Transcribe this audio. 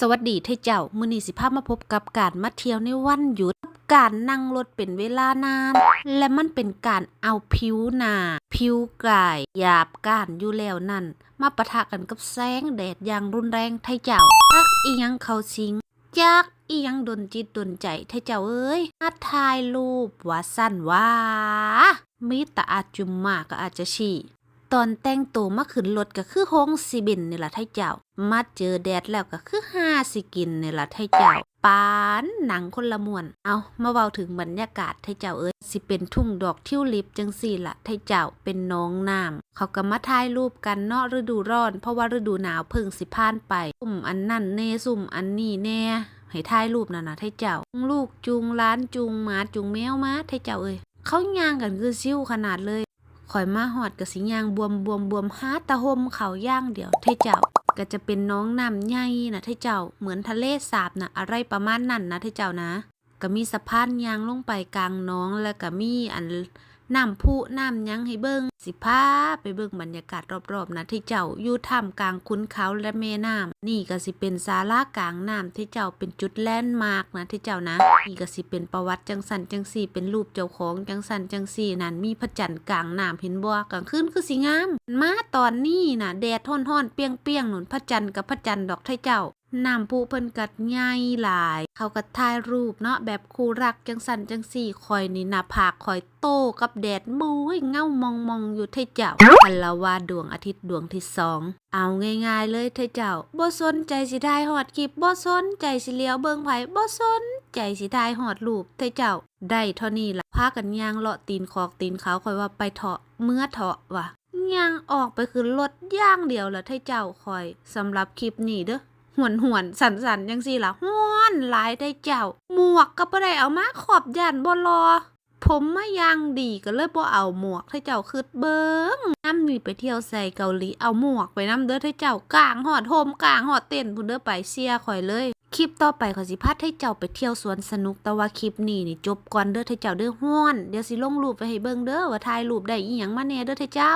สวัสดีเทเจ้า มื้อนี้สิพามาพบกับการมาเที่ยวในวันหยุด การนั่งรถเป็นเวลานาน และมันเป็นการเอาผิวหน้าผิวกายหยาบก้านอยู่แล้วนั่น มาปะทะกันกับแสงแดดอย่างรุนแรงไทเจ้าจักอีหยังเขาสิงจักอีหยังดนจิตดนใจไทเจ้าเอ้ยมาถ่ายรูปว่าสั้นว่า มีแต่อาจจุมมากก็อาจจะฉี่ ตอนแต่งตัวมาขึ้นรถก็คือโฮงสิบินนี่ล่ะไทเจ้า มาเจอแดดแล้วก็คือห้าสิกินนี่ล่ะไทเจ้าปานหนังคนละมวน เอามาเว้าถึงบรรยากาศไทเจ้าเอ้ยสิเป็นทุ่งดอกทิวลิปจังสี่ล่ะไทเจ้าเป็นน้องน้ำเขาก็มาถ่ายรูปกันเนาะฤดูร้อน เพราะว่าฤดูหนาวเพิ่งสิผ่านไปซุ่มอันนั่นแน่ซุ่มอันนี้แน่ให้ถ่ายรูปน่ะนะไทเจ้า ลูกจูงร้านจูงหมาจูงแมวมาไทเจ้าเอ้ยเขาย่างกันคือซิ่วขนาดเลย ข่อยมาหอดกับสิยางบวมบวมบวมหาตะหมเขาย่างเดียวเทเจ้าก็จะเป็นน้องน้ำใหญ่นะเทเจ้าเหมือนทะเลสาบนะอะไรประมาณนั้นนะเทเจ้านะ ก็มีสะพานยางลงไปกลางน้องแล้วก็มีอัน น้ำพุน้ำยังให้เบิงสิพาไปเบิ้งบรรยากาศรอบๆนะที่เจ้าอยู่ท่ามกลางคุ้นเขาและแม่น้ำนี่ก็สิเป็นศาลากลางน้ำที่เจ้าเป็นจุดแลนด์มาร์กนะที่เจ้านะนี่ก็สิเป็นประวัติจังสันจังสี่ เป็นรูปเจ้าของจังสันจังสี่นั่นมีพระจันทร์กลางน้ำเห็นบ่กลางคืนคือสิงาม มาตอนนี้นะแดดท่อนๆเปียงๆหนุนพระจันทร์กับพระจันทร์ดอกไทเจ้า น้ำพุเพิ่นกัดใหญ่หลาย เขาก็ถ่ายรูปเนาะแบบคู่รักจังสันจังสี่คอยนี่หน้าผากคอยโตกับแดดมุ้ยเงามองมองอยู่เทเจ้าพันละว่าดวงอาทิตย์ดวงที่สองเอาง่ายๆเลยเทเจ้าบ่สนใจสิได้ฮอดคลิปบ่สนใจสิเลี้ยวเบิ่งไผบ่สนใจสิได้ฮอดรูปเทเจ้าได้เท่านี้ละพากันย่างเลาะตีนคอกตีนเขาคอยว่าไปเถาะเมื่อเถาะว่ะย่างออกไปคือรถย่างเดียวละเทเจ้าคอยสำหรับคลิปนี้เด้อ หวนหวนสันสันยังสี่ล่ะห้อนหลายได้เจ้า หมวกก็บ่ได้เอามาขอบยันบ่รอ ผมมายังดีก็เลยบ่เอาหมวกให้เจ้าคืดเบิงน้ำมีไปเที่ยวใส่เกาหลีเอาหมวกไปน้ำเด้อให้เจ้ากลางหอดโฮมกลางหอดเต้นพุ่นเด้อไปเชียร์ข่อยเลยคลิปต่อไปขอสิพาให้เจ้าไปเที่ยวสวนสนุกแต่ว่าคลิปนี้นี่จบก่อนเด้อให้เจ้าเด้อฮ้อน เดี๋ยวสิลงรูปไปให้เบิ่งเด้อว่าถ่ายรูปได้อีหยังมาแน่เด้อให้เจ้า